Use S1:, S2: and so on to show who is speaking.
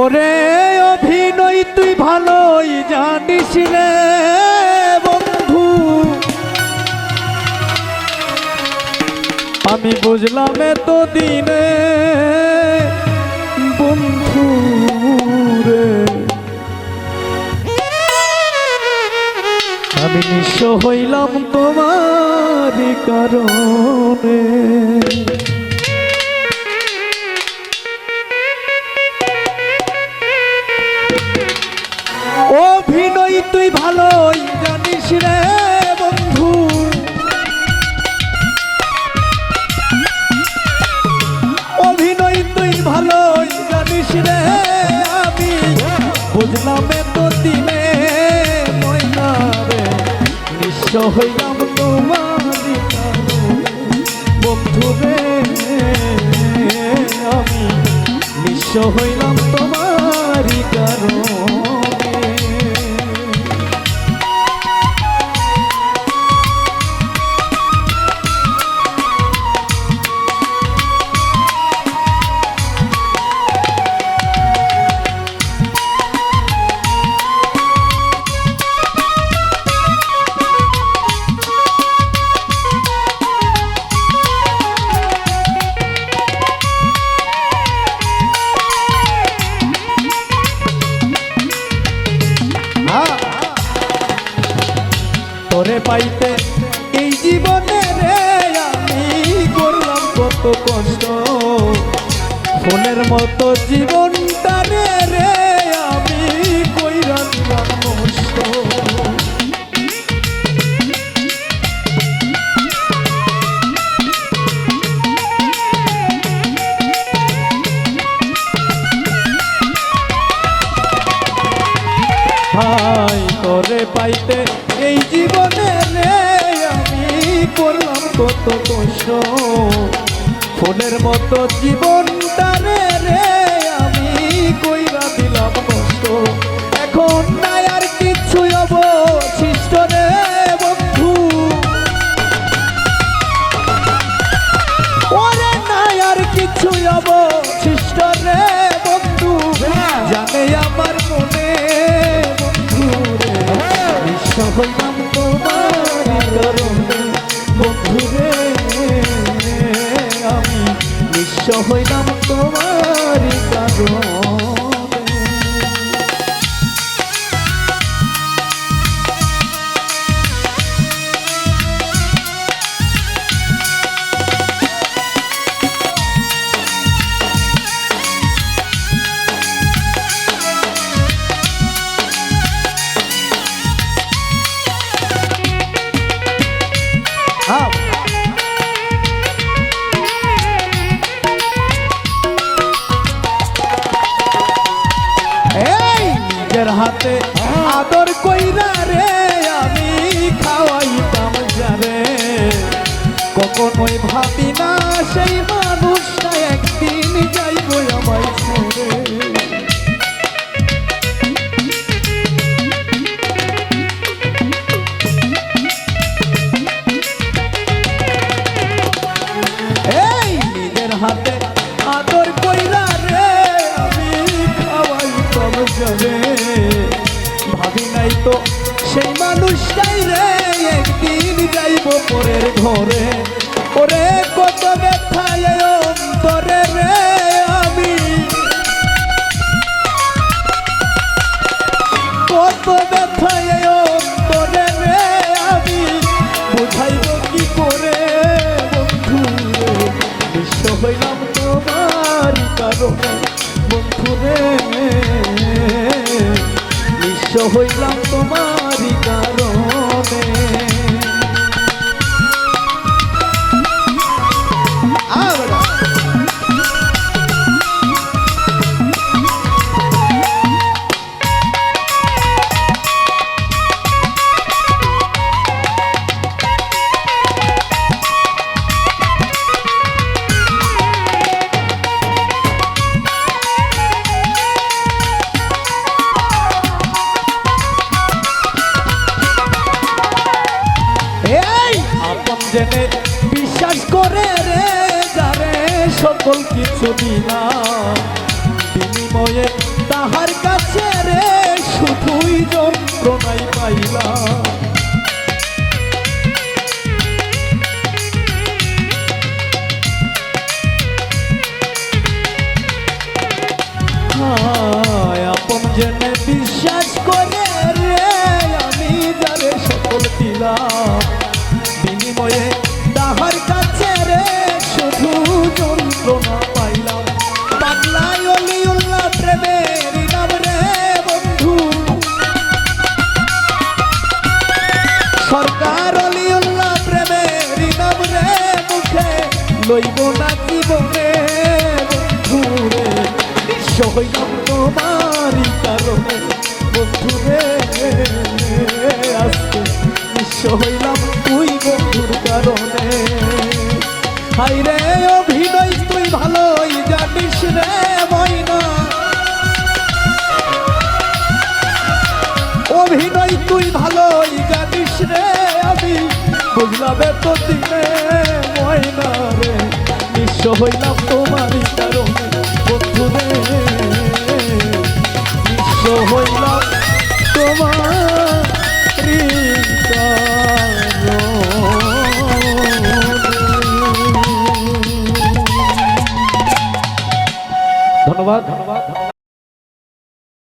S1: ওরে অভিনয়, তুই ভালোই জানিস রে বন্ধু। আমি বুঝলাম এত দিনে বন্ধু রে। আমি নিঃস্ব হইলাম তোমার কারণে। অভিনয় তুই ভালোই জানিস রে বন্ধু। অভিনয় তুই ভালোই জানিস রে আমি। বুঝলাম এত দিনে ময়না রে। নিঃস্ব হইলাম তোমার বন্ধু রে আমি। নিঃস্ব হইলাম তোমার কারণে। তোরে পাইতে, এই জীবনে রে আমি করলাম কত কষ্ট। ফোনের মতো জীবনটা রে রে আমি কইরা দিলাম নষ্ট। পাইতে এই জীবনে রে, আমি করলাম কত কষ্ট। ফোনের মতো জীবনটা রে রে, আমি কইরা দিলাম কষ্ট। এখন নাই আর কিছু অবশিষ্ট রে, বন্ধু। ওরে নাই আর কিছু অবশিষ্ট রে। বিশ্ব নিজের হাতে আদর কইরা রে আমি খাওয়াইতাম যারে। কখনোই ভাবি না সেই মানুষটা তো সেই মানুষটাই রে, একদিন যাইব পরের ঘরে। ওরে কত ব্যথায় রে আমি। কত রে আমি। কি করে, বন্ধু বিশ্ব হইলাম জেনে বিশ্বাস করে রে, যারে সকল কিছু দিলাম বিনিময়ে তাহার কাছে রে শুধুই যন্ত্রণাই পাইলাম। হাই রে অভিনয়, তুই ভালোই জানিস রে ময়না। অভিনয়, তুই ভালোই জানিস রে আমি। বুঝলাবে তো দিনে ময়না রে, নিঃস্ব হইলাম তোমার কারণে বন্ধু রে। নিঃস্ব হইলাম